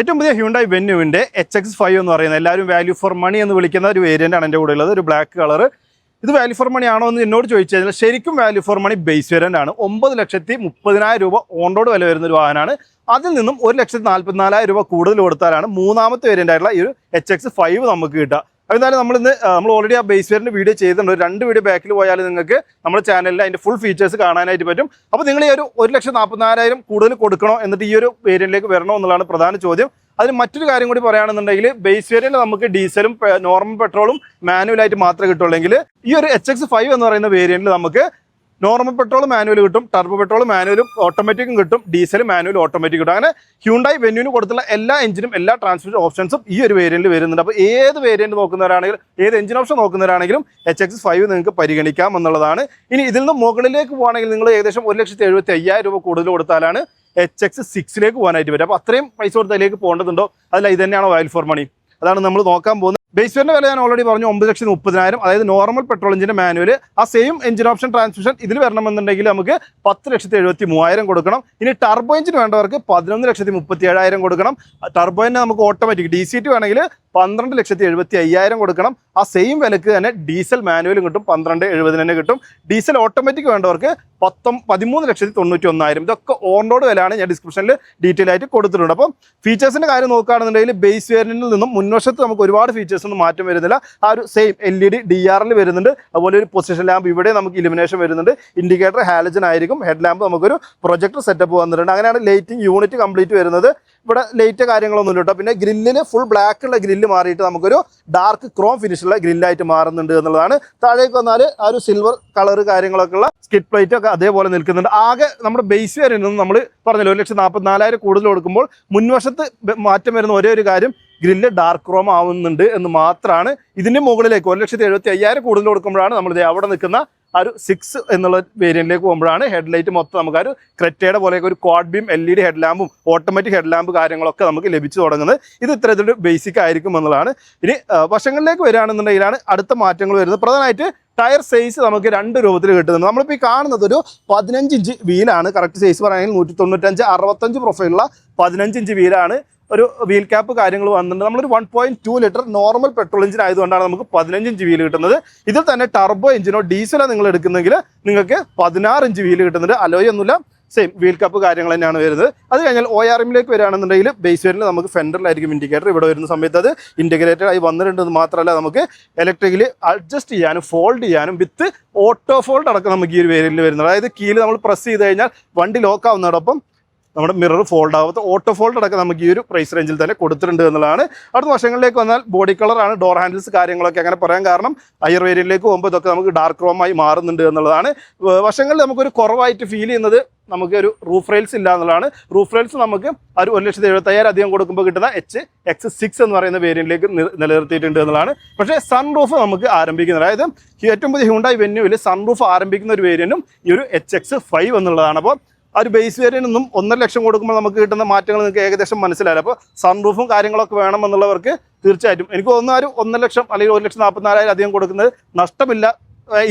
ഏറ്റവും പുതിയ ഹ്യൂണ്ടായി വെന്യുവിന്റെ എച്ച് എക്സ് ഫൈവ് എന്ന് പറയുന്നത് എല്ലാവരും വാല്യൂ ഫോർ മണി എന്ന് വിളിക്കുന്ന ഒരു വേരിയന്റ് ആണ് എന്റെ കൂടെ ഉള്ളത്. ഒരു ബ്ലാക്ക് കളർ ഇത് വാല്യൂ ഫോർ മണി ആണോ എന്ന് എന്നോട് ചോദിച്ചു കഴിഞ്ഞാൽ ശരിക്കും value for money base variant ആണ്. ഒമ്പത് ലക്ഷത്തി മുപ്പതിനായിരം രൂപ ഓൺ റോഡ് വില വരുന്ന ഒരു വാഹനമാണ്. അതിൽ നിന്നും ഒരു ലക്ഷത്തി നാൽപ്പത്തിനാലായിരം രൂപ കൂടുതൽ കൊടുത്താലാണ് മൂന്നാമത്തെ വേരിയന്റ് ആയിട്ടുള്ള ഈ ഒരു എച്ച് എക്സ് ഫൈവ് നമുക്ക് കിട്ടുക. അപ്പോൾ എന്തായാലും നമ്മൾ ഓൾറെഡി ആ ബേസ് വേരിയന്റ് വീഡിയോ ചെയ്തിട്ടുണ്ട്. രണ്ട് വീഡിയോ ബാക്കിൽ പോയാൽ നിങ്ങൾക്ക് നമ്മുടെ ചാനലിൽ അതിന്റെ ഫുൾ ഫീച്ചേഴ്സ് കാണാനായിട്ട് പറ്റും. അപ്പോൾ നിങ്ങൾ ഈ ഒരു ഒരു ലക്ഷം നാൽപ്പത്തിനാലായിരം കൂടുതൽ കൊടുക്കണോ എന്നിട്ട് ഈ ഒരു വേരിയന്റിലേക്ക് വരണോ എന്നുള്ളതാണ് പ്രധാന ചോദ്യം. അതിന് മറ്റൊരു കാര്യം കൂടി പറയുകയാണെന്നുണ്ടെങ്കിൽ ബേസ് വേരിയന്റ് നമുക്ക് ഡീസലും നോർമൽ പെട്രോളും മാനുവലായിട്ട് മാത്രമേ കിട്ടുള്ളെങ്കിൽ ഈ ഒരു എച്ച് എന്ന് പറയുന്ന വേരിയന്റിൽ നമുക്ക് നോർമൽ പെട്രോൾ മാനുവൽ കിട്ടും ടർബോ പെട്രോൾ മാനുവലും ഓട്ടോമാറ്റിക്കും കിട്ടും ഡീസൽ മാനുവൽ ഓട്ടോമാറ്റിക് കിട്ടും. അങ്ങനെ ഹ്യൂണ്ടായി വെന്യൂന് കൊടുത്തുള്ള എല്ലാ എഞ്ചിനും എല്ലാ ട്രാൻസ്മിഷൻ ഓപ്ഷൻസും ഈ ഒരു വേരിയന്റിൽ വരുന്നുണ്ട്. അപ്പോൾ ഏത് വേരിയന്റ് നോക്കുന്നവരാണെങ്കിലും ഏത് എഞ്ചിൻ ഓപ്ഷൻ നോക്കുന്നവരാണെങ്കിലും എച്ച് എക്സ് ഫൈവ് നിങ്ങൾക്ക് പരിഗണിക്കാം എന്നുള്ളതാണ്. ഇനി ഇതിൽ നിന്ന് മുകളിലേക്ക് പോകുകയാണെങ്കിൽ നിങ്ങൾ ഏകദേശം ഒരു ലക്ഷത്തി എഴുപത്തി അയ്യായിരം രൂപ കൂടുതൽ കൊടുത്താലാണ് എച്ച് എക്സ് സിക്സിലേക്ക് പോകാനായിട്ട് വരും അപ്പോൾ അത്രയും പൈസ കൊടുത്ത് അതിലേക്ക് പോകേണ്ടതുണ്ടോ? അതല്ല ഇത് തന്നെയാണോ വയൽ ഫോർ മണി അതാണ് നമ്മൾ നോക്കാൻ പോകുന്നത്. ബേസ് വേരിന്റെ വില ഞാൻ ഓൾറെഡി പറഞ്ഞു ഒമ്പത് ലക്ഷത്തി മുപ്പതിനായിരം. അതായത് നോർമൽ പെട്രോൾ എഞ്ചിന്റെ മാനുവൽ ആ സെയിം എഞ്ചിൻ ഓപ്ഷൻ ട്രാൻസ്മിഷൻ ഇതിൽ വരണമെന്നുണ്ടെങ്കിൽ നമുക്ക് പത്ത് ലക്ഷത്തി എഴുപത്തി മൂവായിരം കൊടുക്കണം. ഇനി ടർബോ എഞ്ചിന് വേണ്ടവർക്ക് പതിനൊന്ന് ലക്ഷത്തി മുപ്പത്തി ഏഴായിരം കൊടുക്കണം ടർബോയിന് നമുക്ക് ഓട്ടോമാറ്റിക് ഡി സി ടി വേണമെങ്കിൽ പന്ത്രണ്ട് ലക്ഷത്തി എഴുപത്തി അയ്യായിരം കൊടുക്കണം. ആ സെയിം വിലക്ക് തന്നെ ഡീസൽ മാനുവലും കിട്ടും പന്ത്രണ്ട് എഴുപതിന് തന്നെ കിട്ടും. ഡീസൽ ഓട്ടോമാറ്റിക് വേണ്ടവർക്ക് പത്തൊ പതിമൂന്ന് ലക്ഷത്തി തൊണ്ണൂറ്റി ഒന്നായിരം ഇതൊക്കെ ഓൺ റോഡ് വിലയാണ്. ഞാൻ ഡിസ്ക്രിപ്ഷനിൽ ഡീറ്റെയിൽ ആയിട്ട് കൊടുത്തിട്ടുണ്ട്. അപ്പം ഫീച്ചേഴ്സിന്റെ കാര്യം നോക്കുകയാണെന്നുണ്ടെങ്കിൽ ബേസ് വേരിയന്റിൽ നിന്നും മുൻവശത്ത് നമുക്ക് ഒരുപാട് ഫീച്ചേഴ്സ് ഒന്നും മാറ്റം വരുന്നില്ല. ആ ഒരു same L E D D ആറിൽ വരുന്നുണ്ട്. അതുപോലെ ഒരു പൊസിഷൻ ലാമ്പ് ഇവിടെ നമുക്ക് ഇലിമിനേഷൻ വരുന്നുണ്ട്. ഇൻഡിക്കേറ്റർ ഹാലജൻ ആയിരിക്കും. ഹെഡ് ലാമ്പ് നമുക്കൊരു പ്രൊജക്ടർ സെറ്റപ്പ് വന്നിട്ടുണ്ട്. അങ്ങനെയാണ് ലൈറ്റിംഗ് യൂണിറ്റ് കംപ്ലീറ്റ് വരുന്നത്. ഇവിടെ ലൈറ്റ് കാര്യങ്ങളൊന്നും കേട്ടോ. പിന്നെ ഗ്രില്ലിന് ഫുൾ ബ്ലാക്ക് ഉള്ള ഗ്രില്ല് മാറിയിട്ട് നമുക്കൊരു ഡാർക്ക് ക്രോം ഫിനിഷുള്ള ഗ്രില്ലായിട്ട് മാറുന്നുണ്ട് എന്നുള്ളതാണ്. താഴേക്ക് വന്നാൽ ആ ഒരു സിൽവർ കളർ കാര്യങ്ങളൊക്കെ ഉള്ള സ്കിറ്റ് പ്ലേറ്റ് ഒക്കെ അതേപോലെ നിൽക്കുന്നുണ്ട്. ആകെ നമ്മുടെ ബേസ് വരുന്നത് നമ്മൾ പറഞ്ഞല്ലോ ഒരു ലക്ഷത്തി നാൽപ്പത്തിനാലായിരം കൂടുതൽ കൊടുക്കുമ്പോൾ മുൻവശത്ത് മാറ്റം വരുന്ന ഒരേ ഒരു കാര്യം ഗ്രില്ല് ഡാർക്ക് ക്രോം ആവുന്നുണ്ട് എന്ന് മാത്രമാണ് ഇതിന്റെ മുകളിലേക്ക് ഒരു ലക്ഷത്തി എഴുപത്തി അയ്യായിരം കൂടുതൽ കൊടുക്കുമ്പോഴാണ് നമ്മൾ ദേ അവിടെ നിൽക്കുന്ന ആ ഒരു സിക്സ് എന്നുള്ള വേരിയന്റിലേക്ക് പോകുമ്പോഴാണ് ഹെഡ്ലൈറ്റ് മൊത്തം നമുക്ക് ഒരു ക്രെറ്റയുടെ പോലെയൊക്കെ ഒരു quad beam L E D head ലാമ്പും automatic head lamp കാര്യങ്ങളൊക്കെ നമുക്ക് ലഭിച്ചു തുടങ്ങുന്നത്. ഇത് ഇത്തരത്തിലൊരു ബേസിക് ആയിരിക്കും എന്നുള്ളതാണ്. ഇനി വശങ്ങളിലേക്ക് വരികയാണെന്നുണ്ടെങ്കിലാണ് അടുത്ത മാറ്റങ്ങൾ വരുന്നത്. പ്രധാനമായിട്ട് ടയർ സൈസ് നമുക്ക് രണ്ട് രൂപത്തിൽ കിട്ടുന്നത് നമ്മളിപ്പോൾ ഈ കാണുന്നത് ഒരു പതിനഞ്ച് ഇഞ്ച് വീലാണ് കറക്റ്റ് സൈസ് പറയുകയാണെങ്കിൽ നൂറ്റി തൊണ്ണൂറ്റഞ്ച് അറുപത്തഞ്ച് പ്രൊഫൈലുള്ള പതിനഞ്ച് ഇഞ്ച് വീലാണ് ഒരു വീൽ ക്യാപ്പ് കാര്യങ്ങൾ വന്നിട്ടുണ്ട്. നമ്മളൊരു one point two litre normal petrol engine ആയതുകൊണ്ടാണ് നമുക്ക് പതിനഞ്ച് ഇഞ്ച് വീൽ കിട്ടുന്നത്. ഇതിൽ തന്നെ ടർബോ എഞ്ചിനോ ഡീസലോ നിങ്ങൾ എടുക്കുന്നെങ്കിൽ നിങ്ങൾക്ക് പതിനാറ് ഇഞ്ച് വീൽ കിട്ടുന്നത് അലോയ് ഒന്നുമില്ല. സെയിം വീൽ കപ്പ് കാര്യങ്ങൾ തന്നെയാണ് വരുന്നത്. അത് കഴിഞ്ഞാൽ ഒ ആർ എമ്മിലേക്ക് വരികയാണെന്നുണ്ടെങ്കിൽ ബേസ് വേരിൽ നമുക്ക് ഫെൻഡറിലായിരിക്കും ഇൻഡിക്കേറ്റർ ഇവിടെ വരുന്ന സമയത്ത് അത് ഇന്റഗ്രേറ്റഡ് ആയി വന്നിട്ടുണ്ടെന്ന് മാത്രമല്ല നമുക്ക് ഇലക്ട്രിക്കലി അഡ്ജസ്റ്റ് ചെയ്യാനും ഫോൾഡ് ചെയ്യാനും വിത്ത് ഓട്ടോ ഫോൾഡ് അടക്കം നമുക്ക് ഈ ഒരു വേരിയലിൽ വരുന്നത്. അതായത് കീൽ നമ്മൾ പ്രസ് ചെയ്ത് കഴിഞ്ഞാൽ വണ്ടി ലോക്ക് ആവുന്നതോടൊപ്പം നമ്മുടെ മിറർ ഫോൾഡ് ആവാത്ത ഓട്ടോ ഫോൾഡ് അടക്കം നമുക്ക് ഈ ഒരു പ്രൈസ് റേഞ്ചിൽ തന്നെ കൊടുത്തിട്ടുണ്ട് എന്നുള്ളതാണ്. അടുത്ത വശങ്ങളിലേക്ക് വന്നാൽ ബോഡി കളറാണ് ഡോർ ഹാൻഡിൽസ് കാര്യങ്ങളൊക്കെ അങ്ങനെ പറയാൻ കാരണം അയർ വേരിയന്റിലേക്ക് പോകുമ്പോൾ ഇതൊക്കെ നമുക്ക് ഡാർക്ക് ക്രോമായി മാറുന്നുണ്ട് എന്നുള്ളതാണ്. വശങ്ങളിൽ നമുക്കൊരു കുറവായിട്ട് ഫീൽ ചെയ്യുന്നത് നമുക്ക് ഒരു റൂഫ് റെയിൽസ് ഇല്ല എന്നുള്ളതാണ്. റൂഫ് റെയിൽസ് നമുക്ക് ഒരു ഒരു ലക്ഷത്തി എഴുപത്തയ്യായിരം അധികം കൊടുക്കുമ്പോൾ കിട്ടുന്ന എച്ച് എക്സ് സിക്സ് എന്ന് പറയുന്ന വേരിയന്റിലേക്ക് നിലനിർത്തിയിട്ടുണ്ട് എന്നുള്ളതാണ്. പക്ഷേ സൺ റൂഫ് നമുക്ക് ആരംഭിക്കുന്നത് അതായത് ഏറ്റവും പുതിയ ഹ്യൂണ്ടായി വെന്യൂവിൽ സൺ റൂഫ് ആരംഭിക്കുന്ന ഒരു വേരിയന്റും ഈ ഒരു എച്ച് എക്സ് ഫൈവ് എന്നുള്ളതാണ്. അപ്പോൾ ആ ഒരു ബേസ് വേരിയനൊന്നും നിന്നും ഒന്നര ലക്ഷം കൊടുക്കുമ്പോൾ നമുക്ക് കിട്ടുന്ന മാറ്റങ്ങൾ നിങ്ങൾക്ക് ഏകദേശം മനസ്സിലായില്ല. അപ്പോൾ സൺറൂഫും കാര്യങ്ങളൊക്കെ വേണമെന്നുള്ളവർക്ക് തീർച്ചയായിട്ടും എനിക്ക് തോന്നുന്ന ഒരു ഒന്നര ലക്ഷം അല്ലെങ്കിൽ ഒരു ലക്ഷം നാൽപ്പത്തിനാലായിരം അധികം കൊടുക്കുന്നത് നഷ്ടമില്ല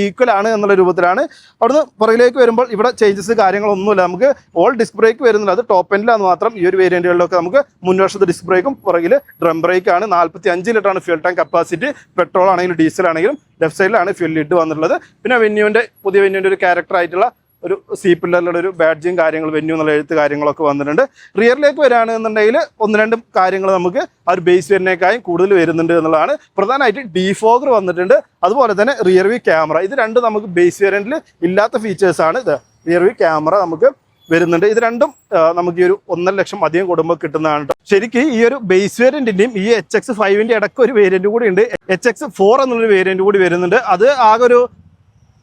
ഈക്വൽ ആണ് എന്നുള്ള രൂപത്തിലാണ്. അവിടുന്ന് പുറകിലേക്ക് വരുമ്പോൾ ഇവിടെ ചേഞ്ചസ് കാര്യങ്ങളൊന്നുമില്ല. നമുക്ക് ഓൾ ഡിസ്ക് ബ്രേക്ക് വരുന്നില്ല അത് ടോപ്പ് എൻഡിലാണ് മാത്രം ഈ ഒരു വേരിയന്റുകളിലൊക്കെ നമുക്ക് മുൻവർഷത്തെ ഡിസ്ക് ബ്രേക്കും പുറകിൽ ഡ്രം ബ്രേക്കാണ് നാൽപ്പത്തി അഞ്ച് ലിറ്ററാണ് ഫ്യൂൽ ടാങ്ക് കപ്പാസിറ്റി പെട്രോൾ ആണെങ്കിലും ഡീസൽ ആണെങ്കിലും ലെഫ്റ്റ് സൈഡിലാണ് ഫ്യൂൽ ലിഡ് വന്നിട്ടുള്ളത്. പിന്നെ വെന്യൂവിന്റെ പുതിയ വെന്യൂവിന്റെ ഒരു ക്യാരക്ടർ ആയിട്ടുള്ള ഒരു സി പില്ലറിലുള്ള ഒരു ബാഡ്ജും കാര്യങ്ങൾ വെന്യൂ എന്നുള്ള എഴുത്ത് കാര്യങ്ങളൊക്കെ വന്നിട്ടുണ്ട്. റിയറിലേക്ക് വരികയാണെന്നുണ്ടെങ്കിൽ ഒന്ന് രണ്ട് കാര്യങ്ങൾ നമുക്ക് ആ ഒരു ബേസ് വരുന്നേക്കായും കൂടുതൽ വരുന്നുണ്ട് എന്നുള്ളതാണ്. പ്രധാനമായിട്ട് ഡീഫോഗർ വന്നിട്ടുണ്ട്. അതുപോലെ തന്നെ റിയർ വ്യൂ ക്യാമറ ഇത് രണ്ട് നമുക്ക് ബേസ് വേരിയന്റിൽ ഇല്ലാത്ത ഫീച്ചേഴ്സാണ് ഇത് റിയർ വ്യൂ ക്യാമറ നമുക്ക് വരുന്നുണ്ട്. ഇത് രണ്ടും നമുക്ക് ഈ ഒരു ഒന്നര ലക്ഷം അധികം കുടുംബം കിട്ടുന്നതാണ് കേട്ടോ ശരിക്കും ഈ ഒരു ബേസ് വേരിയന്റിന്റെയും ഈ എച്ച് എക്സ് ഫൈവിന്റെ ഇടയ്ക്ക് ഒരു വേരിയന്റ് കൂടി ഉണ്ട്. എച്ച് എക്സ് ഫോർ എന്നുള്ളൊരു വേരിയന്റ് കൂടി വരുന്നുണ്ട്. അത് ആകെ ഒരു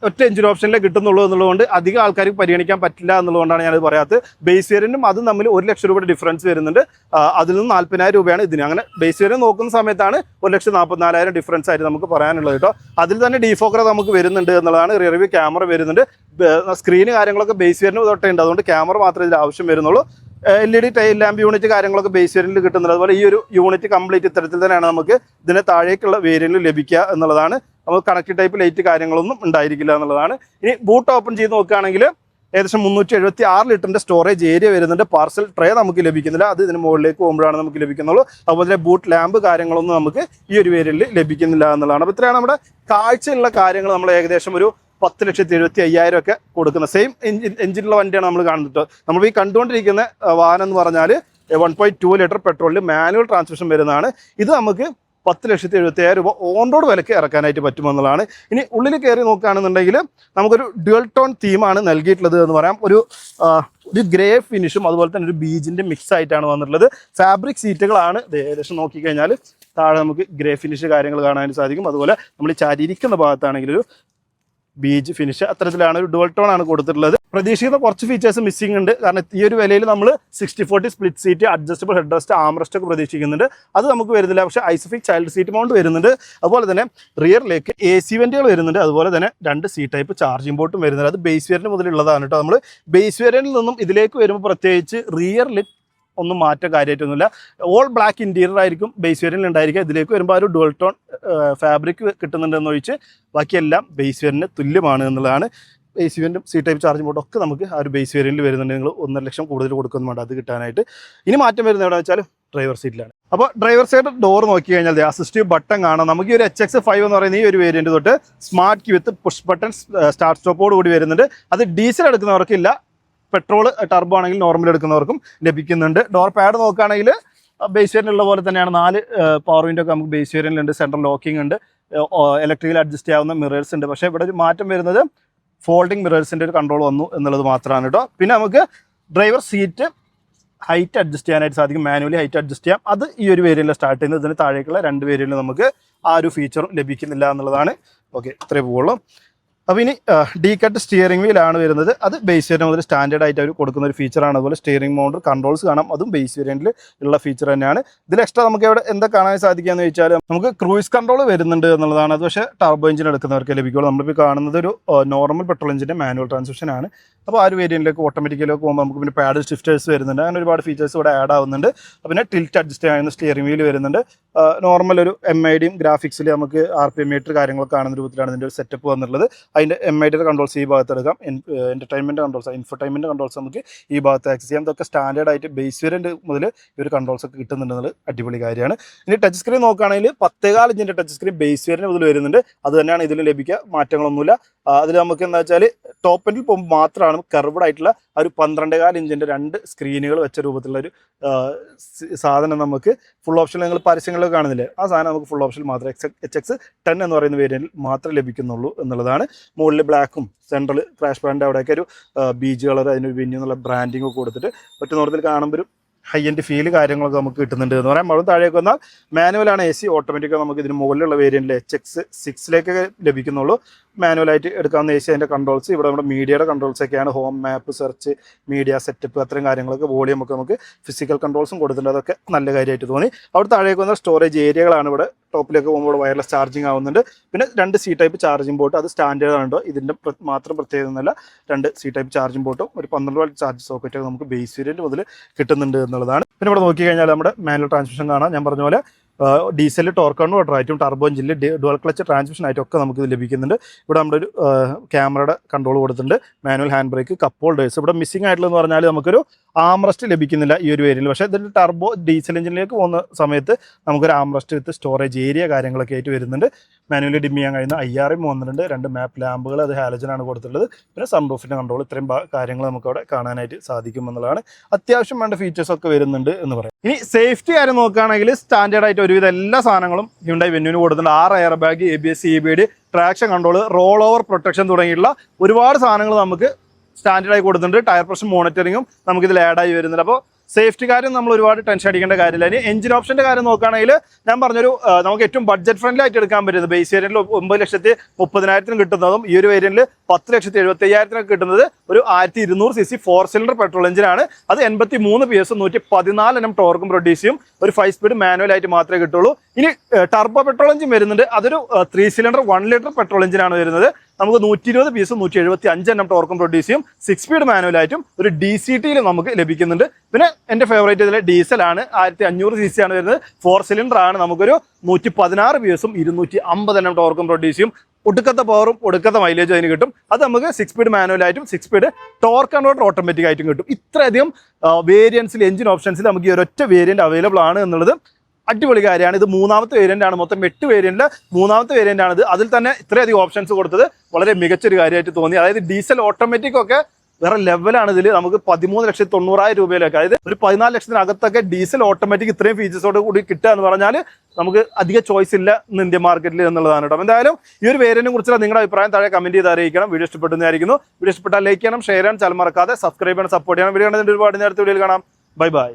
ഒറ്റ എഞ്ചിൻ ഓപ്ഷനിലേ കിട്ടുന്നുള്ളൂ എന്നുള്ളതുകൊണ്ട് അധികം ആൾക്കാർക്ക് പരിഗണിക്കാൻ പറ്റില്ല എന്നുള്ളതുകൊണ്ടാണ് ഞാനത് പറയാത്തത്. ബേസ് വേരിനും അതും തമ്മിൽ ഒരു ലക്ഷം രൂപയുടെ ഡിഫറൻസ് വരുന്നുണ്ട്. അതിൽ നിന്ന് നാൽപ്പതിനായിരം രൂപയാണ് ഇതിന്. അങ്ങനെ ബേസ് വേരിയൻ നോക്കുന്ന സമയത്താണ് ഒരു ലക്ഷം നാൽപ്പത്തിനാലായിരം ഡിഫറൻസ് ആയിട്ട് നമുക്ക് പറയാനുള്ളത് കേട്ടോ. അതിൽ തന്നെ ഡിഫോക്കർ നമുക്ക് വരുന്നുണ്ട് എന്നുള്ളതാണ് റിയർ ക്യാമറ വരുന്നുണ്ട്. സ്ക്രീന് കാര്യങ്ങളൊക്കെ ബേസ് വേരിന് തൊട്ടേ ഉണ്ട്. അതുകൊണ്ട് ക്യാമറ മാത്രമേ ഇതിൽ ആവശ്യം വരുന്നുള്ളൂ. L E D tail lamp unit കാര്യങ്ങളൊക്കെ ബേസ് വേരിയന്റിൽ കിട്ടുന്നുണ്ട്. അതുപോലെ ഈ ഒരു യൂണിറ്റ് കംപ്ലീറ്റ് ഇത്തരത്തിൽ തന്നെയാണ് നമുക്ക് ഇതിനെ താഴേക്കുള്ള വേരിയന്റിൽ ലഭിക്കുക എന്നുള്ളതാണ് നമുക്ക് കണക്ട് ടൈപ്പ് ലൈറ്റ് കാര്യങ്ങളൊന്നും ഉണ്ടായിരിക്കില്ല എന്നുള്ളതാണ്. ഇനി ബൂട്ട് ഓപ്പൺ ചെയ്ത് നോക്കുകയാണെങ്കിൽ ഏകദേശം മുന്നൂറ്റി എഴുപത്തി ആറ് ലിറ്ററിന്റെ സ്റ്റോറേജ് ഏരിയ വരുന്നുണ്ട്. പാർസൽ ട്രേ നമുക്ക് ലഭിക്കുന്നില്ല. അത് ഇതിന് മുകളിലേക്ക് പോകുമ്പോഴാണ് നമുക്ക് ലഭിക്കുന്നുള്ളൂ. അതുപോലെ തന്നെ ബൂട്ട് ലാമ്പ് കാര്യങ്ങളൊന്നും നമുക്ക് ഈ ഒരു വേരിയന്റിൽ ലഭിക്കുന്നില്ല എന്നുള്ളതാണ്. അപ്പോൾ ഇത്രയാണ് നമ്മുടെ കാഴ്ചയുള്ള കാര്യങ്ങൾ. നമ്മൾ ഏകദേശം ഒരു പത്ത് ലക്ഷത്തി എഴുപത്തി അയ്യായിരം ഒക്കെ കൊടുക്കുന്ന സെയിം എഞ്ചിൻ എഞ്ചിനുള്ള വണ്ടിയാണ് നമ്മൾ കാണുന്നത് നമ്മൾ ഈ കണ്ടുകൊണ്ടിരിക്കുന്ന വാഹനം എന്ന് പറഞ്ഞാൽ വൺ പോയിന്റ് ടു ലിറ്റർ പെട്രോളിൽ മാനുവൽ ട്രാൻസ്മിഷൻ വരുന്നതാണ്. ഇത് നമുക്ക് പത്ത് ലക്ഷത്തി എഴുപത്തി ആയിരം രൂപ ഓൺ റോഡ് വിലക്ക് ഇറക്കാനായിട്ട് പറ്റുമെന്നുള്ളതാണ്. ഇനി ഉള്ളിൽ കയറി നോക്കുകയാണെന്നുണ്ടെങ്കിൽ നമുക്കൊരു ഡ്യുവൽ ടോൺ തീമാണ് നൽകിയിട്ടുള്ളത് എന്ന് പറയാം. ഒരു ഒരു ഗ്രേ ഫിനിഷും അതുപോലെ തന്നെ ഒരു ബീജിന്റെ മിക്സ് ആയിട്ടാണ് വന്നിട്ടുള്ളത്. ഫാബ്രിക് സീറ്റുകളാണ് ഏകദേശം നോക്കിക്കഴിഞ്ഞാൽ താഴെ നമുക്ക് ഗ്രേ ഫിനിഷ് കാര്യങ്ങൾ കാണാൻ സാധിക്കും. അതുപോലെ നമ്മൾ ചാരിയിരിക്കുന്ന ഭാഗത്താണെങ്കിൽ ഒരു ബീജ് ഫിനിഷ് അത്തരത്തിലാണ് ഒരു ഡുവൽ ടോൺ ആണ് കൊടുത്തിട്ടുള്ളത്. പ്രതീക്ഷിക്കുന്ന കുറച്ച് ഫീച്ചേഴ്സ് മിസ്സിംഗ് ഉണ്ട്. കാരണം ഈ ഒരു വിലയിൽ നമ്മൾ sixty forty split seat adjustable head rest armrest ഒക്കെ പ്രതീക്ഷിക്കുന്നുണ്ട്. അത് നമുക്ക് വരുന്നില്ല. പക്ഷേ ഐസഫിക് ചൈൽഡ് സീറ്റ് മൗണ്ട് വരുന്നുണ്ട്. അതുപോലെ തന്നെ റിയറിലേക്ക് എ സി വെന്റുകൾ വരുന്നുണ്ട്. അതുപോലെ തന്നെ രണ്ട് സി ടൈപ്പ് ചാർജിംഗ് ബോട്ടും വരുന്നുണ്ട്. അത് ബേസ് വേരിയന്റ് മുതലുള്ളതാണ് കേട്ടോ. നമ്മൾ ബേസ് വേരിയന്റിൽ നിന്നും ഇതിലേക്ക് വരുമ്പോൾ പ്രത്യേകിച്ച് റിയറിൽ ഒന്നും മാറ്റ കാര്യമായിട്ടൊന്നുമില്ല. ഓൾ ബ്ലാക്ക് ഇന്റീരിയർ ആയിരിക്കും ബേസ് വേരിയന്റിൽ ഉണ്ടായിരിക്കുക. ഇതിലേക്ക് വരുമ്പോൾ ഒരു ഡുവൽ ടോൺ ഫാബ്രിക് കിട്ടുന്നുണ്ടെന്ന് ഒഴിച്ച് ബാക്കിയെല്ലാം ബേസ് വേരിന് തുല്യമാണ് എന്നുള്ളതാണ് ബേസ് വേരിയന്റും സി ടൈപ്പ് ചാർജ് ബോർഡും ഒക്കെ നമുക്ക് ആ ഒരു ബേസ് വേരിയന്റിൽ വരുന്നുണ്ട്. നിങ്ങൾ ഒന്നര ലക്ഷം കൂടുതൽ കൊടുക്കുന്നു വേണ്ട അത് കിട്ടാനായിട്ട്. ഇനി മാറ്റം വരുന്നത് എവിടെ വെച്ചാൽ ഡ്രൈവർ സീറ്റിലാണ് അപ്പോൾ ഡ്രൈവർ സൈഡ് ഡോർ നോക്കി കഴിഞ്ഞാൽ അസിസ്റ്റീവ് ബട്ടൺ കാണാം. നമുക്ക് ഈ ഒരു എച്ച് എക്സ് ഫൈവ് എന്ന് പറയുന്ന ഈ ഒരു വേരിയന്റ് തൊട്ട് smart key with push button start സ്റ്റോപ്പോട് കൂടി വരുന്നുണ്ട്. അത് ഡീസൽ എടുക്കുന്നവർക്കില്ല പെട്രോൾ ടർബോ ആണെങ്കിൽ നോർമൽ എടുക്കുന്നവർക്കും ലഭിക്കുന്നുണ്ട്. ഡോർ പാഡ് നോക്കുകയാണെങ്കിൽ ബേസ് വേരിയന്റുള്ള പോലെ തന്നെയാണ്. നാല് പവർ വിൻഡോ ഒക്കെ നമുക്ക് ബേസ് വേരിയന്റിലുണ്ട് സെൻട്രൽ ലോക്കിംഗ് ഉണ്ട്. ഇലക്ട്രിക്കൽ അഡ്ജസ്റ്റ് ചെയ്യാവുന്ന മിറേഴ്സ് ഉണ്ട്. പക്ഷേ ഇവിടെ ഒരു മാറ്റം വരുന്നത് ഫോൾഡിംഗ് മിറേഴ്സിന്റെ ഒരു കൺട്രോൾ വന്നു എന്നുള്ളത് മാത്രമാണ് കേട്ടോ പിന്നെ നമുക്ക് ഡ്രൈവർ സീറ്റ് ഹൈറ്റ് അഡ്ജസ്റ്റ് ചെയ്യാനായിട്ട് സാധിക്കും. മാനുവലി ഹൈറ്റ് അഡ്ജസ്റ്റ് ചെയ്യാം. അത് ഈ ഒരു വേരിയലിൽ സ്റ്റാർട്ട് ചെയ്യുന്നത്. ഇതിന് താഴേക്കുള്ള രണ്ട് വേരിയലിൽ നമുക്ക് ആ ഒരു ഫീച്ചറും ലഭിക്കുന്നില്ല എന്നുള്ളതാണ്. ഓക്കെ ഇത്രയേ പോവുള്ളൂ. അപ്പോൾ ഇനി ഡി കട്ട് സ്റ്റിയറിംഗ് വീലാണ് വരുന്നത്. അത് ബേസ് വേരിയന്റ് മുതൽ സ്റ്റാൻഡേർഡ് ആയിട്ട് അവർ കൊടുക്കുന്ന ഒരു ഫീച്ചറാണ് അതുപോലെ സ്റ്റിയറിംഗ് മൗണ്ട് കൺട്രോൾസ് കാണാം. അതും ബേസ് വേരിയന്റിൽ ഉള്ള ഫീച്ചർ തന്നെയാണ്. ഇതിൽ എക്സ്ട്രാ നമുക്ക് ഇവിടെ എന്താ കാണാൻ സാധിക്കുക എന്ന് വെച്ചാൽ നമുക്ക് ക്രൂയിസ് കൺട്രോൾ വരുന്നുണ്ട് എന്നുള്ളതാണ്. അത് പക്ഷേ ടർബോ എഞ്ചിൻ എടുക്കുന്നവർക്ക് ലഭിക്കുള്ളൂ. നമ്മളിപ്പോൾ കാണുന്നത് ഒരു നോർമൽ പെട്രോൾ എഞ്ചിന്റെ മാനുവൽ ട്രാൻസ്മിഷൻ ആണ്. അപ്പോൾ ആ ഒരു വേരിയന്റിലേക്ക് ഓട്ടോമാറ്റിക്കലേക്ക് പോകുമ്പോൾ നമുക്ക് പിന്നെ പാഡ് ഷിഫ്റ്റേഴ്സ് വരുന്നുണ്ട്. അങ്ങനെ ഒരുപാട് ഫീച്ചേഴ്സ് ഇവിടെ ആഡ് ആവുന്നുണ്ട്. പിന്നെ ടിൽറ്റ് അഡ്ജസ്റ്റ് ചെയ്യുന്ന സ്റ്റിയറിംഗ് വീൽ വരുന്നുണ്ട്. നോർമൽ ഒരു എം ഐ ഡിയും ഗ്രാഫിക്സിൽ നമുക്ക് ആർ പി എം മീറ്റർ കാര്യങ്ങളൊക്കെ കാണുന്ന രൂപത്തിലാണ് ഇതിന്റെ ഒരു സെറ്റപ്പ് വന്നിട്ടുള്ളത്. അതിന്റെ എം ഐ ഡിയുടെ കൺട്രോൾസ് ഈ ഭാഗത്ത് എടുക്കാം. എന്റർടൈൻമെന്റ് കൺട്രോൾസ് ഇൻഫർടൈൻമെന്റ് കൺട്രോൾസ് നമുക്ക് ഈ ഭാഗത്ത് ആക്സസ് ചെയ്യാം. ഇതൊക്കെ സ്റ്റാൻഡേർഡ് ആയിട്ട് ബേസ് വേരിയന്റ് മുതൽ ഈ ഒരു കൺട്രോൾസ് ഒക്കെ കിട്ടുന്നുണ്ടെന്നത് അടിപൊളി കാര്യമാണ്. ഇനി ടച്ച് സ്ക്രീൻ നോക്കുകയാണെങ്കിൽ പത്തേകാൽ ഇഞ്ചിന്റെ ടച്ച് സ്ക്രീൻ ബേസ് വേരിയന്റ് മുതൽ വരുന്നുണ്ട്. അത് തന്നെയാണ് ഇതിൽ ലഭിക്കുക. മാറ്റങ്ങളൊന്നുമില്ല. അതിൽ നമുക്ക് എന്താ വെച്ചാൽ ടോപ്പ് എൻഡിൽ പോകുമ്പോൾ മാത്രമാണ് കർവ്ഡ് ആയിട്ടുള്ള ഒരു പന്ത്രണ്ടേകാൽ ഇഞ്ചിന്റെ രണ്ട് സ്ക്രീനുകൾ വെച്ച രൂപത്തിലുള്ള ഒരു സാധനം നമുക്ക് ഫുൾ ഓപ്ഷൻ നിങ്ങൾ പരസ്യങ്ങളിലൊക്കെ കാണുന്നില്ലേ? ആ സാധനം നമുക്ക് ഫുൾ ഓപ്ഷൻ മാത്രമേ എക്സ് എച്ച് എക്സ് ടെൻ എന്ന് പറയുന്ന വേരിയന്റിൽ മാത്രമേ ലഭിക്കുന്നുള്ളൂ എന്നുള്ളതാണ്. മുകളിൽ ബ്ലാക്കും സെൻട്രൽ ക്രാഷ് ബാൻഡ് അവിടെയൊക്കെ ഒരു ബീച്ച് കളർ അതിനൊരു വിന്യൂ എന്നുള്ള ബ്രാൻഡിങ് കൊടുത്തിട്ട് ഒറ്റ നോട്ടത്തിൽ കാണുമ്പോൾ ഒരു ഹൈ എൻഡ് ഫീൽ കാര്യങ്ങളൊക്കെ നമുക്ക് കിട്ടുന്നുണ്ട് എന്ന് പറയാം. മഴ താഴേക്ക് വന്നാൽ മാനുവലാണ് എ സി ഓട്ടോമാറ്റിക്കാ നമുക്ക് ഇതിന് മുകളിലുള്ള വേരിയന്റിൽ എച്ച് എക്സ് സിക്സിലേക്ക് ലഭിക്കുന്നുള്ളൂ. മാനുവലായിട്ട് എടുക്കാവുന്ന എ സി അതിന്റെ കൺട്രോൾസ് ഇവിടെ നമ്മുടെ മീഡിയയുടെ കൺട്രോൾസ് ഒക്കെയാണ്. Home map search media setup അത്തരം കാര്യങ്ങളൊക്കെ വോളിയം ഒക്കെ നമുക്ക് ഫിസിക്കൽ കൺട്രോൾസും കൊടുത്തിട്ടുണ്ട്. അതൊക്കെ നല്ല കാര്യമായിട്ട് തോന്നി. അവിടെ താഴേക്ക് വന്ന സ്റ്റോറേജ് ഏരിയകളാണ് ഇവിടെ. ടോപ്പിലേക്ക് പോകുമ്പോൾ വയർലെസ് ചാർജിങ് ആവുന്നുണ്ട്. പിന്നെ രണ്ട് സി ടൈപ്പ് ചാർജിംഗ് ബോട്ട് അത് സ്റ്റാൻഡേർഡ് ആണ് ഇതിന്റെ മാത്രം പ്രത്യേകത രണ്ട് സി ടൈപ്പ് ചാർജിംഗ് ബോട്ടും ഒരു പന്ത്രണ്ട് വാട്ട് ചാർജ് സോക്കറ്റൊക്കെ നമുക്ക് ബേസ് വേരിയന്റ് മുതൽ കിട്ടുന്നുണ്ട് എന്നുള്ളതാണ്. പിന്നെ ഇവിടെ നോക്കി കഴിഞ്ഞാൽ നമ്മുടെ മാനുവൽ ട്രാൻസ്മിഷൻ കാണാം. ഞാൻ പറഞ്ഞ പോലെ ഡീസൽ ടോർക്ക് കൺവേർട്ടർ ആയിട്ടും ടർബോ എഞ്ചിനിൽ ഡുവൽ ക്ലച്ച് ട്രാൻസ്മിഷൻ ആയിട്ടും ഒക്കെ നമുക്ക് ഇത് ലഭിക്കുന്നുണ്ട്. ഇവിടെ നമ്മുടെ ഒരു ക്യാമറയുടെ കൺട്രോൾ കൊടുത്തിട്ടുണ്ട്. Manual hand brake cup holders ഇവിടെ മിസ്സിംഗ് ആയിട്ടുള്ളതെന്ന് പറഞ്ഞാൽ നമുക്കൊരു ആംറസ്റ്റ് ലഭിക്കുന്നില്ല ഈ ഒരു ഏരിയയിൽ പക്ഷേ ഇതിന്റെ ടർബോ ഡീസൽ എഞ്ചിനിലേക്ക് പോകുന്ന സമയത്ത് നമുക്കൊരു ആംറസ്റ്റ് വിത്ത് സ്റ്റോറേജ് ഏരിയ കാര്യങ്ങളൊക്കെ ആയിട്ട് വരുന്നുണ്ട്. മാനുവലി ഡിം ചെയ്യാൻ കഴിയുന്ന ഐ ആർ എം വന്നിട്ടുണ്ട് രണ്ട് മാപ്പ് ലാമ്പുകൾ അത് ഹാലജനാണ് കൊടുത്തിട്ടുള്ളത്. പിന്നെ സൺറൂഫിന്റെ കൺട്രോൾ ഇത്രയും കാര്യങ്ങൾ നമുക്ക് അവിടെ കാണാനായിട്ട് സാധിക്കും എന്നുള്ളതാണ് അത്യാവശ്യം വേണ്ട ഫീച്ചേഴ്സ് ഒക്കെ വരുന്നുണ്ട് എന്ന് പറയാം. ഇനി സേഫ്റ്റി കാര്യം നോക്കുകയാണെങ്കിൽ സ്റ്റാൻഡേർഡ് ആയിട്ട് ഒരുവിധം എല്ലാ സാധനങ്ങളും ഹ്യുണ്ടായി വെന്യൂന് കൊടുത്തിട്ടുണ്ട്. ആറ് air bag A B S E B D traction control roll over protection തുടങ്ങിയിട്ടുള്ള ഒരുപാട് സാധനങ്ങൾ നമുക്ക് സ്റ്റാൻഡേർഡായി കൊടുത്തിട്ടുണ്ട്. ടയർ പ്രഷർ മോണിറ്ററിങ്ങും നമുക്കിതിൽ ആഡായി വരുന്നുണ്ട്. അപ്പോൾ സേഫ്റ്റി കാര്യം നമ്മൾ ഒരുപാട് ടെൻഷൻ അടിക്കേണ്ട കാര്യമില്ല. ഇനി എഞ്ചിൻ ഓപ്ഷന്റെ കാര്യം നോക്കുകയാണെങ്കിൽ ഞാൻ പറഞ്ഞൊരു നമുക്ക് ഏറ്റവും ബഡ്ജറ്റ് ഫ്രണ്ട്ലി ആയിട്ട് എടുക്കാൻ പറ്റുന്നത് ബേസ് വേരിയന്റിൽ ഒമ്പത് ലക്ഷത്തി മുപ്പതിനായിരത്തിന് കിട്ടുന്നതും ഈ ഒരു വേരിയന്റിൽ പത്ത് ലക്ഷത്തി എഴുപത്തി അയ്യായിരത്തിനൊക്കെ കിട്ടുന്നത് ഒരു ആയിരത്തി ഇരുന്നൂറ് C C four cylinder petrol എഞ്ചിനാണ് അത് എൺപത്തി മൂന്ന് പി എസ് നൂറ്റി പതിനാല് എണ്ണം ടോർക്കും പ്രൊഡ്യൂസ് ചെയ്യും. ഒരു ഫൈവ് സ്പീഡ് മാനുവൽ ആയിട്ട് മാത്രമേ കിട്ടുള്ളൂ. ഇനി ടർബോ പെട്രോൾ എഞ്ചിൻ വരുന്നുണ്ട്. അതൊരു three cylinder one litre petrol എഞ്ചിനാണ് വരുന്നത്. നമുക്ക് നൂറ്റി ഇരുപത് പീസ് നൂറ്റി എഴുപത്തി അഞ്ച് എണ്ണം ടോർക്കും പ്രൊഡ്യൂസ് ചെയ്യും സിക്സ് സ്പീഡ് മാനുവലായിട്ടും ഒരു ഡി സി ടിയിൽ നമുക്ക് ലഭിക്കുന്നുണ്ട്. പിന്നെ എന്റെ ഫേവറേറ്റ് ഇതിലെ ഡീസലാണ് ആയിരത്തി അഞ്ഞൂറ് സി സി ആണ് വരുന്നത്. ഫോർ സിലിണ്ടർ ആണ്. നമുക്കൊരു നൂറ്റി പതിനാറ് പീസും ഇരുന്നൂറ്റി അമ്പത് എണ്ണം ടോർക്കും പ്രൊഡ്യൂസ് ചെയ്യും. ഒടുക്കത്തെ പവറും ഒടുക്കത്തെ മൈലേജും അതിന് കിട്ടും. അത് നമുക്ക് six speed മാനുവലായിട്ടും six speed torque converter automatic ആയിട്ടും കിട്ടും. ഇത്രയധികം വേരിയൻസിൽ എഞ്ചിൻ ഓപ്ഷൻസിൽ നമുക്ക് ഈ ഒരൊറ്റ വേരിയന്റ് അവൈലബിൾ ആണ് എന്നുള്ളത് അടിപൊളി കാര്യമാണ്. ഇത് മൂന്നാമത്തെ വേരിയന്റ് ആണ്. മൊത്തം എട്ട് വേരിയന്റിൽ മൂന്നാമത്തെ വേരിയന്റ് ഇത്. അതിൽ തന്നെ ഇത്രയധികം ഓപ്ഷൻസ് കൊടുത്തത്. വളരെ മികച്ചൊരു കാര്യമായിട്ട് തോന്നി. അതായത് ഡീസൽ ഓട്ടോമാറ്റിക് ഒക്കെ വേറെ ലെവലാണ് ഇതിൽ നമുക്ക് പതിമൂന്ന് ലക്ഷത്തി തൊണ്ണൂറായിരം രൂപയിലൊക്കെ. അതായത് ഒരു പതിനാല് ലക്ഷത്തിനകത്തൊക്കെ ഡീസൽ ഓട്ടോമാറ്റിക് ഇത്രയും ഫീച്ചേഴ്സോട് കൂടി കിട്ടുക എന്ന് പറഞ്ഞാൽ നമുക്ക് അധിക ചോയ്സ് ഇല്ല ഇന്ന് ഇന്ത്യൻ മാർക്കറ്റിൽ എന്നുള്ളതാണ് കേട്ടോ. എന്തായാലും ഈ ഒരു വേരിയനെ കുറിച്ചുള്ള നിങ്ങളുടെ അഭിപ്രായം താഴെ കമന്റ് ചെയ്ത് അറിയിക്കണം. വീഡിയോ ഇഷ്ടപ്പെടുന്നതായിരിക്കുന്നു വീഡിയോ ഇഷ്ടപ്പെട്ടാൽ ലൈക്ക് ചെയ്യണം ഷെയർ ചെയ്യണം ചാൽ മറക്കാതെ സബ്സ്ക്രൈബ് ചെയ്യണം സപ്പോർട്ട് ചെയ്യണം. വീഡിയോ കണ്ടതിന്റെ ഒരുപാട് നേരത്തെ വീഡിയോയിൽ കാണാം. Bye bye